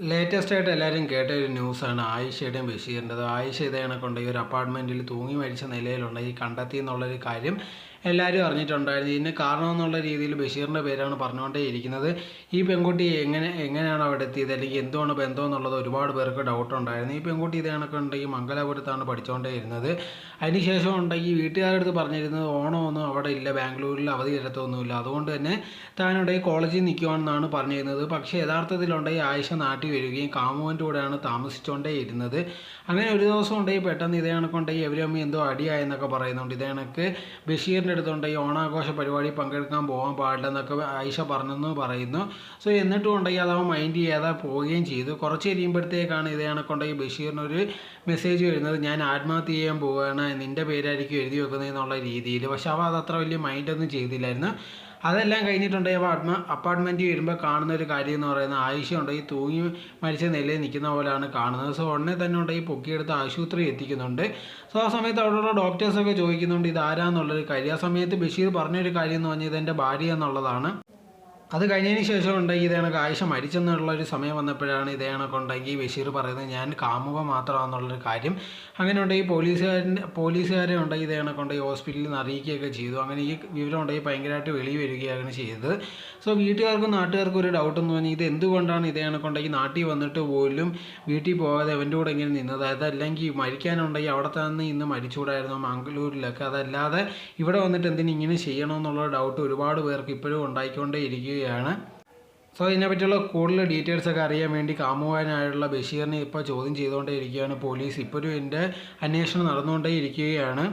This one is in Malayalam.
ലേറ്റസ്റ്റ് ആയിട്ട് എല്ലാവരും കേട്ട ഒരു ന്യൂസാണ്. ആയിഷയുടെയും ബഷീറിന്റെത്. ആയിഷ ഇതേ കണക്കുണ്ട്. ഈ ഒരു അപ്പാർട്ട്മെന്റിൽ തൂങ്ങി മരിച്ച നിലയിലുണ്ട്. ഈ കണ്ടെത്തി എന്നുള്ളൊരു കാര്യം എല്ലാവരും അറിഞ്ഞിട്ടുണ്ടായിരുന്നു. ഇതിന് കാരണമെന്നുള്ള രീതിയിൽ ബഷീറിന്റെ പേരാണ് പറഞ്ഞുകൊണ്ടേ ഇരിക്കുന്നത് ഈ പെൺകുട്ടി എങ്ങനെ എങ്ങനെയാണ് അവിടെ എത്തിയത്? അല്ലെങ്കിൽ എന്തുമാണ് ബന്ധം എന്നുള്ളത് ഒരുപാട് പേർക്ക് ഡൗട്ട് ഉണ്ടായിരുന്നു. ഈ പെൺകുട്ടി ഇത് കണക്കുണ്ട് ഉണ്ടെങ്കിൽ മംഗലാപുരത്താണ് പഠിച്ചുകൊണ്ടേ ഇരുന്നത് അതിനുശേഷം ഉണ്ടെങ്കിൽ വീട്ടുകാരുടെ അടുത്ത് പറഞ്ഞിരുന്നത് ഓണമൊന്നും അവിടെ ഇല്ല. ബാംഗ്ലൂരിൽ അവധി തരത്തൊന്നുമില്ല അതുകൊണ്ട് തന്നെ ഈ കോളേജിൽ നിൽക്കുവാണെന്നാണ് പറഞ്ഞിരുന്നത്. പക്ഷേ യഥാർത്ഥത്തിലുണ്ടെങ്കിൽ ആയിഷ നാട്ടി വരികയും കാമുവിന്റെ കൂടെയാണ് താമസിച്ചുകൊണ്ടേ ഇരുന്നത് അങ്ങനെ ഒരു ദിവസം ഉണ്ടെങ്കിൽ പെട്ടെന്ന് ഇതേ കണക്കുണ്ടെങ്കിൽ എവരമ്മ എന്തോ അടിയായെന്നൊക്കെ പറയുന്നുണ്ട്. ഇതേ കണക്ക് ബഷീറിന്റെ അടുത്തുണ്ട് ഈ ഓണാഘോഷ പരിപാടി പങ്കെടുക്കാൻ പോകാൻ പാടില്ലെന്നൊക്കെ ആയിഷ പറഞ്ഞെന്ന് പറയുന്നു. സോ എന്നിട്ടും ഉണ്ടെങ്കിൽ അത് അവൻ മൈൻഡ് ചെയ്യാതെ പോവുകയും ചെയ്തു. കുറച്ച് കഴിയുമ്പോഴത്തേക്കാണ് ഇതേ കണക്കുണ്ടെങ്കിൽ ബഷീറിനൊരു മെസ്സേജ് വരുന്നത്. ഞാൻ ആത്മഹത്യ ചെയ്യാൻ പോവുകയാണ് നിന്റെ പേരായിരിക്കും എഴുതി വെക്കുന്നത് എന്നുള്ള രീതിയിൽ. പക്ഷെ അവ അത് അത്ര വലിയ മൈൻഡൊന്നും ചെയ്തില്ലായിരുന്നു. അതെല്ലാം കഴിഞ്ഞിട്ടുണ്ടെങ്കിൽ അപ്പോൾ അഡ്മ അപ്പാർട്ട്മെന്റിൽ വരുമ്പോൾ കാണുന്ന ഒരു കാര്യം എന്ന് പറയുന്നത് ആയിഷ ഉണ്ടെങ്കിൽ തൂങ്ങി മരിച്ച നിലയിൽ നിൽക്കുന്ന പോലെയാണ് കാണുന്നത്. സോ ഉടനെ തന്നെ ഉണ്ടെങ്കിൽ പൊക്കിയെടുത്ത് ആശുപത്രി എത്തിക്കുന്നുണ്ട്. സോ ആ സമയത്ത് അവിടെയുള്ള ഡോക്ടേഴ്സൊക്കെ ചോദിക്കുന്നുണ്ട് ഇത് ആരാന്നുള്ളൊരു കാര്യം. ആ സമയത്ത് ബഷീർ പറഞ്ഞൊരു കാര്യം എന്ന് പറഞ്ഞാൽ ഇതെന്റെ ഭാര്യ എന്നുള്ളതാണ്. അത് കഴിഞ്ഞതിന് ശേഷം ഉണ്ടെങ്കിൽ ഇതേ കണക്ക് ആയിഷ മരിച്ചെന്നുള്ളൊരു സമയം വന്നപ്പോഴാണ് ഇതേ കണക്കുണ്ടെങ്കിൽ ബഷീർ പറയുന്നത് ഞാൻ കാമുക മാത്രമാണെന്നുള്ളൊരു കാര്യം. അങ്ങനെ ഉണ്ടെങ്കിൽ പോലീസുകാരന്റെ പോലീസുകാരെ ഉണ്ടെങ്കിൽ ഇതേ കണക്കുണ്ടെങ്കിൽ ഹോസ്പിറ്റലിൽ നിന്ന് അറിയിക്കുകയൊക്കെ ചെയ്തു. അങ്ങനെ ഈ വിവരം ഉണ്ടെങ്കിൽ ഭയങ്കരമായിട്ട് വെളി വരികയാണ് ചെയ്തത്. സോ വീട്ടുകാർക്കും നാട്ടുകാർക്കും ഒരു ഡൗട്ട് എന്ന് പറഞ്ഞാൽ ഇത് എന്തുകൊണ്ടാണ് ഇതേ കണക്കുണ്ടെങ്കിൽ നാട്ടിൽ വന്നിട്ട് പോലും വീട്ടിൽ പോകാതെ അവന്റെ കൂടെ ഇങ്ങനെ നിന്നത്? അതല്ലെങ്കിൽ മരിക്കാനുണ്ടെങ്കിൽ അവിടെ തന്നെ ഇന്ന് മരിച്ചുകൂടായിരുന്നു? മംഗളൂരിലൊക്കെ അതല്ലാതെ ഇവിടെ വന്നിട്ട് എന്തിനു ഇങ്ങനെ ചെയ്യണമെന്നുള്ള ഡൗട്ട് ഒരുപാട് പേർക്ക് ഇപ്പോഴും ഉണ്ടായിക്കൊണ്ടേ ഇരിക്കുകയാണ് സോ ഇതിനെപ്പറ്റിയുള്ള കൂടുതൽ ഡീറ്റെയിൽസ് ഒക്കെ അറിയാൻ വേണ്ടി കാമുവാനായുള്ള ബഷീറിനെ ഇപ്പോൾ ചോദ്യം ചെയ്തുകൊണ്ടേ ഇരിക്കുകയാണ് പോലീസ്. ഇപ്പോഴും എന്റെ അന്വേഷണം നടന്നുകൊണ്ടേ ഇരിക്കുകയാണ്